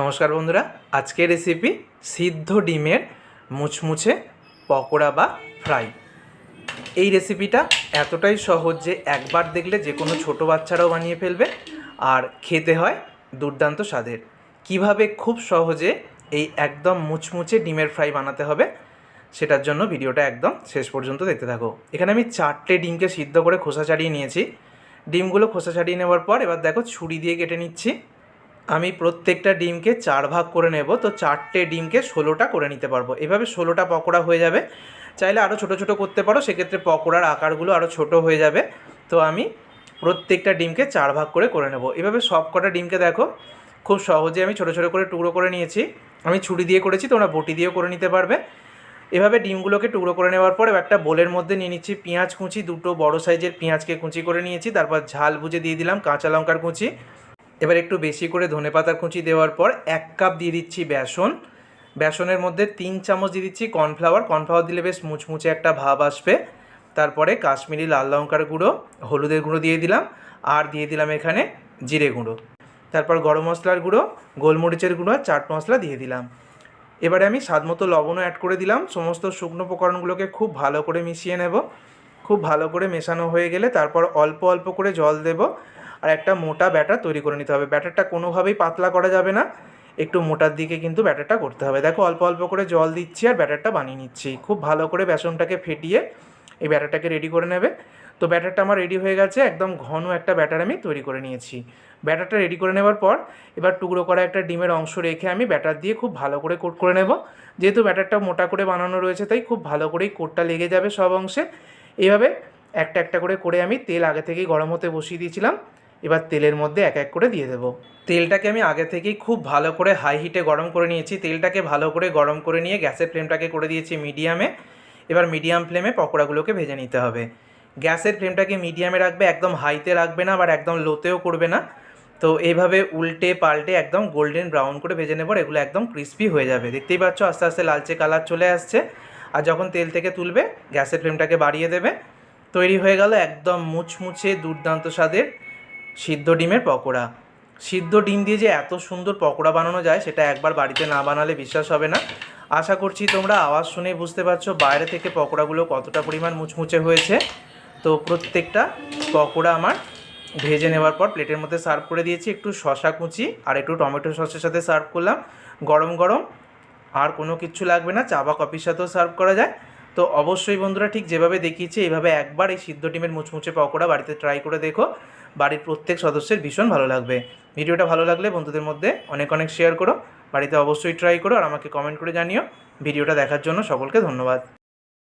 নমস্কার বন্ধুরা, আজকের রেসিপি সিদ্ধ ডিমের মুচমুচে পকোড়া বা ফ্রাই এই রেসিপিটা এতটাই সহজ যে একবার দেখলে যে কোনো ছোটো বাচ্চারাও বানিয়ে ফেলবে আর খেতে হয় দুর্দান্ত স্বাদের। কীভাবে খুব সহজে এই একদম মুচমুচে ডিমের ফ্রাই বানাতে হবে সেটার জন্য ভিডিওটা একদম শেষ পর্যন্ত দেখতে থাকো। এখানে আমি চারটে ডিমকে সিদ্ধ করে খোসা ছাড়িয়ে নিয়েছি। ডিমগুলো খোসা ছাড়িয়ে নেওয়ার পর এবার দেখো ছুরি দিয়ে কেটে নিচ্ছি। আমি প্রত্যেকটা ডিমকে চার ভাগ করে নেব, তো চারটে ডিমকে ষোলোটা করে নিতে পারব। এভাবে ষোলোটা পকোড়া হয়ে যাবে। চাইলে আরও ছোটো ছোটো করতে পারো, সেক্ষেত্রে পকোড়ার আকারগুলো আরও ছোট হয়ে যাবে। তো আমি প্রত্যেকটা ডিমকে চার ভাগ করে করে নেব। এভাবে সব কটা ডিমকে দেখো, খুব সহজে আমি ছোটো ছোটো করে টুকরো করে নিয়েছি। আমি ছুরি দিয়ে করেছি, তোমরা বটি দিয়েও করে নিতে পারবে। এভাবে ডিমগুলোকে টুকরো করে নেওয়ার পর একটা বোলের মধ্যে নিয়ে নিচ্ছি পেঁয়াজ কুচি, দুটো বড় সাইজের পেঁয়াজকে কুচি করে নিয়েছি। তারপর ঝাল বুঝে দিয়ে দিলাম কাঁচা লঙ্কার কুচি। এবার একটু বেশি করে ধনেপাতার কুচি দেওয়ার পর এক কাপ দিয়ে দিচ্ছি বেসন। বেসনের মধ্যে তিন চামচ দিয়ে দিচ্ছি কর্নফ্লাওয়ার। কর্নফ্লাওয়ার দিলে বেশ মুচমুচে একটা ভাব আসবে। তারপরে কাশ্মীরি লাল লঙ্কার গুঁড়ো, হলুদের গুঁড়ো দিয়ে দিলাম। আর দিয়ে দিলাম এখানে জিরে গুঁড়ো। তারপর গরম মশলার গুঁড়ো, গোলমরিচের গুঁড়ো আর চাট মশলা দিয়ে দিলাম। এবারে আমি স্বাদ মতো লবণও অ্যাড করে দিলাম। সমস্ত শুকনো উপকরণগুলোকে খুব ভালো করে মিশিয়ে নেব। খুব ভালো করে মেশানো হয়ে গেলে তারপর অল্প অল্প করে জল দেব। আর একটা মোটা ব্যাটার তৈরি করে নিতে হবে। ব্যাটারটা কোনোভাবেই পাতলা করা যাবে না। একটু মোটার দিকে কিন্তু ব্যাটারটা করতে হবে। দেখো, অল্প অল্প করে জল দিচ্ছি আর ব্যাটারটা বানিয়ে নিচ্ছি। খুব ভালো করে বেসনটাকে ফেটিয়ে এই ব্যাটারটাকে রেডি করে নেবে। তো ব্যাটারটা আমার রেডি হয়ে গেছে। একদম ঘন একটা ব্যাটার আমি তৈরি করে নিয়েছি। ব্যাটারটা রেডি করে নেওয়ার পর এবার টুকরো করা একটা ডিমের অংশ রেখে আমি ব্যাটার দিয়ে খুব ভালো করে কোট করে নেব। যেহেতু ব্যাটারটা মোটা করে বানানো রয়েছে, তাই খুব ভালো করেই কোটটা লেগে যাবে সব অংশে। এইভাবে একটা একটা করে করে আমি তেল আগে থেকেই গরম হতে বসিয়ে দিয়েছিলাম। এবার তেলের মধ্যে এক এক করে দিয়ে দেবো। তেলটাকে আমি আগে থেকেই খুব ভালো করে হাই হিটে গরম করে নিয়েছি। তেলটাকে ভালো করে গরম করে নিয়ে গ্যাসের ফ্লেমটাকে করে দিয়েছি মিডিয়ামে এবার মিডিয়াম ফ্লেমে পকোড়াগুলোকে ভেজে নিতে হবে। গ্যাসের ফ্লেমটাকে মিডিয়ামে রাখবে, একদম হাইতে রাখবে না, আবার একদম লোতেও করবে না। তো এইভাবে উল্টে পাল্টে একদম গোল্ডেন ব্রাউন করে ভেজে নেব এগুলো একদম ক্রিস্পি হয়ে যাবে। দেখতেই পাচ্ছ, আস্তে আস্তে লালচে কালার চলে আসছে। আর যখন তেল থেকে তুলবে, গ্যাসের ফ্লেমটাকে বাড়িয়ে দেবে। তৈরি হয়ে গেল একদম মুচমুচে দুর্দান্ত স্বাদের সিদ্ধ ডিমের পকোড়া। সিদ্ধ ডিম দিয়ে যে এত সুন্দর পকোড়া বানানো যায়, সেটা একবার বাড়িতে না বানালে বিশ্বাস হবে না। আশা করছি তোমরা আওয়াজ শুনে বুঝতে পারছ বাইরে থেকে পকোড়াগুলো কতটা পরিমাণ মুচমুচে হয়েছে। তো প্রত্যেকটা পকোড়া আমার ভেজে নেওয়ার পর প্লেটের মধ্যে সার্ভ করে দিয়েছি, একটু শশা কুচি আর একটু টমেটো সসের সাথে সার্ভ করলাম। গরম গরম, আর কোনো কিছু লাগবে না, চা বা কফির সাথেও সার্ভ করা যায়। তো অবশ্যই বন্ধুরা ঠিক যেভাবে দেখিয়েছি এইভাবে একবার এই সিদ্ধ ডিমের মুচমুচে পকোড়া বাড়িতে ট্রাই করে দেখো। বাড়ির প্রত্যেক সদস্যের ভীষণ ভালো লাগবে। ভিডিওটা ভালো লাগলে বন্ধুদের মধ্যে অনেক অনেক শেয়ার করো। বাড়িতে অবশ্যই ট্রাই করো আর আমাকে কমেন্ট করে জানিও। ভিডিওটা দেখার জন্য সকলকে ধন্যবাদ।